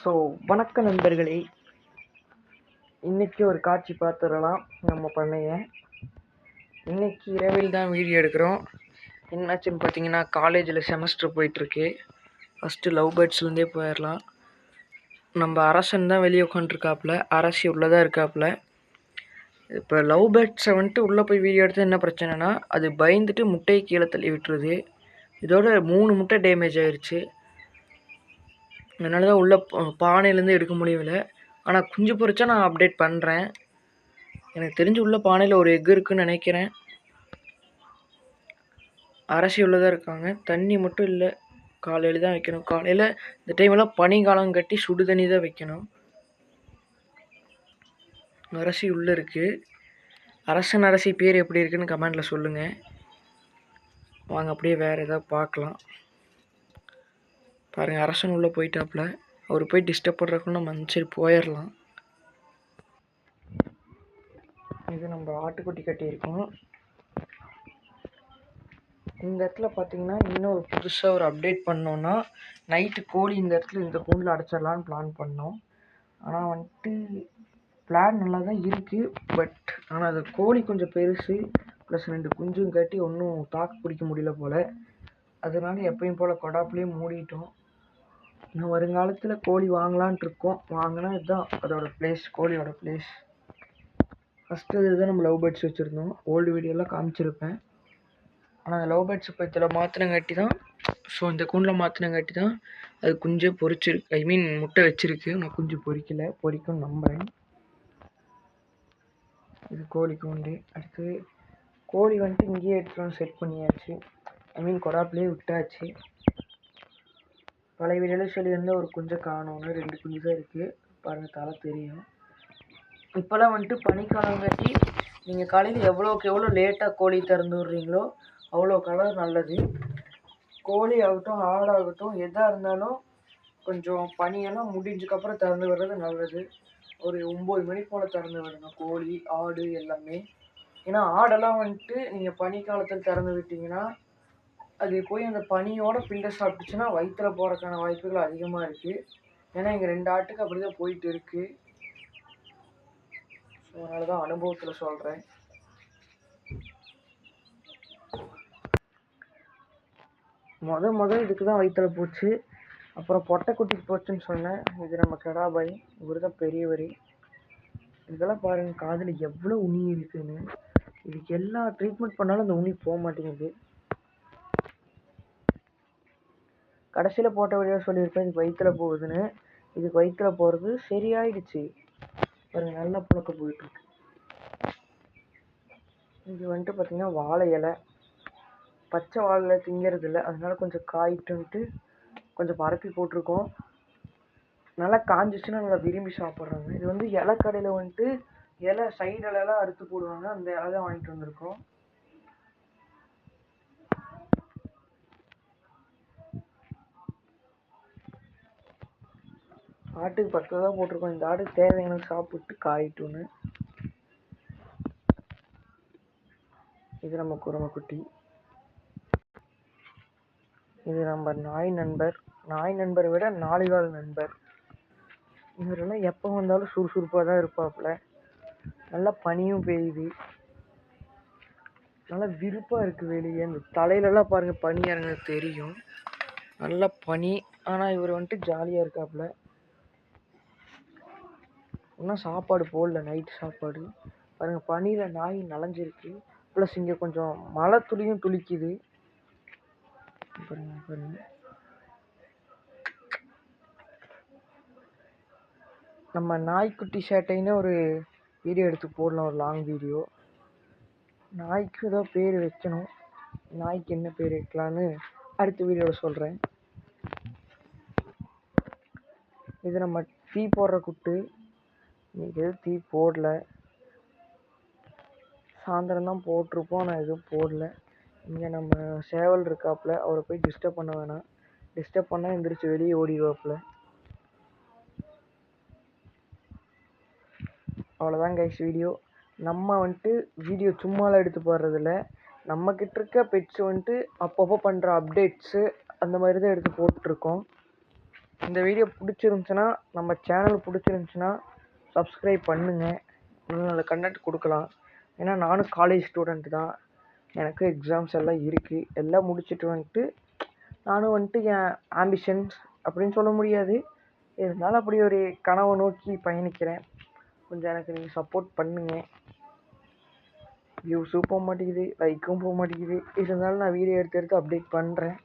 So வணக்க நண்பர்களே. இன்றைக்கி ஒரு காட்சி பார்த்துடலாம். நம்ம பண்ணைய. இன்னைக்கு இரவில் தான் வீடியோ எடுக்கிறோம். என்னாச்சுன்னு பார்த்தீங்கன்னா காலேஜில் செமஸ்டர் போயிட்டுருக்கு. ஃபஸ்ட்டு லவ் பேர்ட்ஸ்லேருந்தே போயிடலாம். நம்ம அரசன் தான் வெளியே உட்காந்துருக்காப்புல அரசி உள்ளே தான் இருக்காப்புல. இப்போ லவ் பேர்ட்ஸை வந்துட்டு உள்ளே போய் வீடியோ எடுத்து என்ன பிரச்சனைனா அது பயந்துட்டு முட்டையை கீழே தள்ளி விட்டுருது. இதோட மூணு முட்டை டேமேஜ் ஆயிடுச்சு அதனால தான் உள்ளே பானையிலேருந்து எடுக்க முடியல ஆனால் குஞ்சு பொரிச்சா நான் அப்டேட் பண்ணுறேன் எனக்கு தெரிஞ்சு உள்ள பானையில் ஒரு எக் இருக்குன்னு நினைக்கிறேன். அரசி உள்ளதாக இருக்காங்க. தண்ணி மட்டும் இல்லை. காலையில் தான் வைக்கணும். காலையில் இந்த டைமெல்லாம் பனிக்காலம் கட்டி சுடு தண்ணி தான் வைக்கணும். அரசி உள்ளே இருக்குது அரசன் அரசி பேர் எப்படி இருக்குன்னு கமெண்டில் சொல்லுங்கள் வாங்க அப்படியே வேறு எதாவது பார்க்கலாம். பாருங்கள் அரசன் உள்ளே போயிட்டாப்புல. அவர் போய் டிஸ்டர்ப் பண்ணுறக்குள்ள நம்ம சரி போயிடலாம் இது நம்ம ஆட்டுக்குட்டி கட்டியிருக்கோம். இந்த இடத்துல பார்த்தீங்கன்னா இன்னும் ஒரு புதுசாக ஒரு அப்டேட் பண்ணோன்னா நைட்டு கோழி இந்த இடத்துல இந்த கூண்டில் அடைச்சிடலான்னு பிளான் பண்ணோம். ஆனால் வந்துட்டு பிளான் நல்லா தான் இருக்குது பட் ஆனால் அது கோழி கொஞ்சம் பெருசு ப்ளஸ் ரெண்டு குஞ்சும் கட்டி ஒன்றும் தாக்கு பிடிக்க முடியல போல். அதனால எப்பயும் போல் கொடாப்புலேயே மூடிட்டோம். இன்னும் வருங்காலத்தில் கோழி வாங்கலான்ட்டு இருக்கோம். வாங்கினா இதுதான் அதோடய பிளேஸ் கோழியோட பிளேஸ் ஃபஸ்ட்டு இதுதான் நம்ம லவ் பேர்ட்ஸ் வச்சுருந்தோம். ஓல்டு வீடியோலாம் காமிச்சிருப்பேன். ஆனால் அந்த லவ் பேர்ட்ஸ் இப்போ இதில் மாற்றினங்காட்டி தான் ஸோ இந்த கூண்டில் மாற்றினங்காட்டி தான் அது குஞ்சே பொறிச்சிருக்கு ஐ மீன் முட்டை வச்சுருக்கு. நான் குஞ்சு பொரிக்கல பொரிக்கும்னு நம்புகிறேன் இது கோழி கூண்டு. அடுத்து கோழி வந்துட்டு இங்கேயே எடுத்துகிட்டு வந்து செட் பண்ணியாச்சு. ஐ மீன் கொடாப்பிலே விட்டாச்சு. பழைய வீடியோவில் சொல்லியிருந்த ஒரு குஞ்சை காணோன்னு ரெண்டு குஞ்சு தான் இருக்குது பாருங்கள் தலை தெரியும். இப்போல்லாம் வந்துட்டு பனிக்காலம் கட்டி நீங்கள் காலையில் எவ்வளோக்கு எவ்வளோ லேட்டாக கோழி திறந்து விட்றீங்களோ அவ்வளோ கலர் நல்லது. கோழி ஆகட்டும் ஆடாகட்டும் எதாக இருந்தாலும் கொஞ்சம் பனியெல்லாம் முடிஞ்சதுக்கப்புறம் திறந்து விடுறது நல்லது. ஒரு ஒம்பது மணி போல் திறந்து விடுங்க கோழி ஆடு எல்லாமே. ஏன்னா ஆடெல்லாம் வந்துட்டு நீங்கள் பனிக்காலத்தில் திறந்து விட்டிங்கன்னா அது போய் அந்த பனியோட பிண்டை சாப்பிட்டுச்சுன்னா வயிற்றுல போகிறதுக்கான வாய்ப்புகள் அதிகமாக இருக்குது ஏன்னா எங்கள் ரெண்டு ஆட்டுக்கு அப்படி தான் போயிட்டு இருக்கு. ஸோ அதனால தான் அனுபவத்தில் சொல்கிறேன் முத முதல் இதுக்கு தான் வயிற்றுல போச்சு. அப்புறம் பொட்டைக்குட்டிக்கு போச்சுன்னு சொன்னேன். இது நம்ம கடாபாய் இவர் தான் பெரியவர். இதெல்லாம் பாருங்கள் காதில் எவ்வளோ உனி இருக்குதுன்னு இதுக்கு எல்லா ட்ரீட்மெண்ட் பண்ணாலும் அந்த உனி போக மாட்டேங்குது. கடைசியில் போட்ட வீடியோ சொல்லியிருப்பேன் இதுக்கு வயிற்றுல போகுதுன்னு. இதுக்கு வயிற்றுல போகிறது சரியாயிடுச்சு. பாருங்க நல்லா புழக்க போயிட்டுருக்கு இது வந்துட்டு பார்த்தீங்கன்னா வாழை இலை. பச்சை வாழை இல்லை. அதனால கொஞ்சம் காயிட்டுன்ட்டு கொஞ்சம் பரப்பி போட்டிருக்கோம். நல்லா காஞ்சிச்சுன்னா நல்லா விரும்பி சாப்பிட்றாங்க. இது வந்து இலை கடையில் வந்துட்டு இலை சைடு இலைலாம் அறுத்து போடுவாங்க. அந்த இலை தான் வாங்கிட்டு வந்திருக்கோம். ஆட்டுக்கு பக்கத்தில் தான் போட்டிருக்கோம். இந்த ஆடு தேவையான சாப்பிட்டு காயிட்டுன்னு. இது நம்ம குரமக்குட்டி. இது நம்ம நாய் நண்பர். நாய் நண்பரை விட நாலுகால் நண்பர். இவரெல்லாம் எப்போ வந்தாலும் சுறுசுறுப்பாக தான் இருப்பாப்புல. நல்லா பனியும் பெய்யுது. நல்லா விருப்பாக இருக்குது வெளியே. இந்த தலையிலலாம் பாருங்கள் பனி இறங்குறது தெரியும். நல்லா பனி. ஆனால் இவர் வந்துட்டு ஜாலியாக இருக்காப்புல. இன்னும் சாப்பாடு போடல நைட் சாப்பாடு. பாருங்கள் பனியில் நாய் நனைஞ்சிருக்கு ப்ளஸ் இங்கே கொஞ்சம் மழை துளியும் துளிக்குது. பாருங்க நம்ம நாய்க்குட்டி சேட்டைன்னு ஒரு வீடியோ எடுத்து போடலாம் ஒரு லாங் வீடியோ நாய்க்கு ஏதோ பேர் வைக்கணும். நாய்க்கு என்ன பேர் வைக்கலான்னு அடுத்த வீடியோவில் சொல்கிறேன் இது நம்ம டீ போடுற குட்டு. இன்னைக்கு எதுவும் தீ போடல? சாயந்தரம் தான் போட்டிருப்போம். ஆனால் எதுவும் போடல. இங்கே நம்ம சேவல் இருக்காப்புல அவரை போய் டிஸ்டர்ப் பண்ண வேணாம். டிஸ்டர்ப் பண்ணால் எந்திரிச்சு வெளியே ஓடிடுவாப்புல. அவ்வளோதான் கைஸ் வீடியோ நம்ம வந்துட்டு வீடியோ சும்மாலாம் எடுத்து போடுறதில்ல. நம்மக்கிட்ட இருக்க பெட்ஸ் வந்துட்டு அப்பப்போ பண்ணுற அப்டேட்ஸு அந்த மாதிரி தான் எடுத்து போட்டிருக்கோம். இந்த வீடியோ பிடிச்சிருந்துச்சுன்னா நம்ம சேனல் பிடிச்சிருந்துச்சுன்னா சப்ஸ்கிரைப் பண்ணுங்கள் நல்ல நல்ல கண்டென்ட் கொடுக்கலாம். ஏன்னா நானும் காலேஜ் ஸ்டூடெண்ட்டு தான். எனக்கு எக்ஸாம்ஸ் எல்லாம் இருக்குது எல்லாம் முடிச்சுட்டு வந்துட்டு நானும் வந்துட்டு என் ஆம்பிஷன்ஸ் அப்படின்னு சொல்ல முடியாது. இருந்தாலும் அப்படி ஒரு கனவை நோக்கி பயணிக்கிறேன். கொஞ்சம் எனக்கு நீங்கள் சப்போர்ட் பண்ணுங்கள் வியூஸும் போக மாட்டேங்குது. லைக்கும் போக மாட்டேங்குது. இருந்தாலும் நான் வீடியோ எடுத்து எடுத்து அப்டேட் பண்ணுறேன்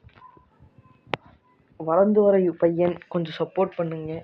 வளர்ந்து வர பையன் கொஞ்சம் சப்போர்ட் பண்ணுங்கள்